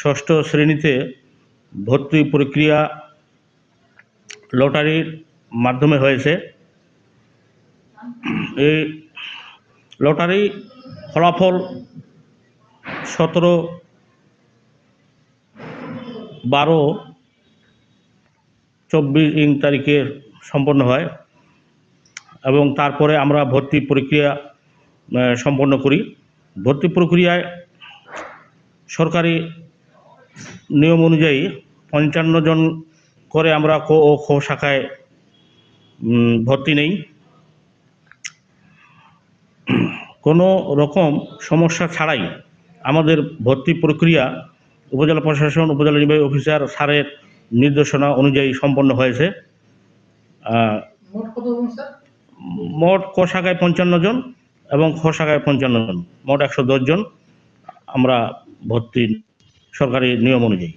ষষ্ঠ শ্রেণীতে ভর্তি প্রক্রিয়া লটারির মাধ্যমে হয়েছে। এই লটারি ফলাফল সতেরো বারো চব্বিশ ইং তারিখে সম্পন্ন হয় এবং তারপরে আমরা ভর্তি প্রক্রিয়া সম্পন্ন করি। ভর্তি প্রক্রিয়ায় সরকারি নিয়ম অনুযায়ী পঞ্চান্ন জন করে আমরা ক ও খো শাখায় ভর্তি নেই। কোনো রকম সমস্যা ছাড়াই আমাদের ভর্তি প্রক্রিয়া উপজেলা প্রশাসন উপজেলা নির্বাহী অফিসার স্যারের নির্দেশনা অনুযায়ী সম্পন্ন হয়েছে। মোট ক শাখায় পঞ্চান্ন জন এবং খ শাখায় পঞ্চান্ন জন। মোট একশো জন আমরা ভর্তি সরকারি নিয়ম অনুযায়ী।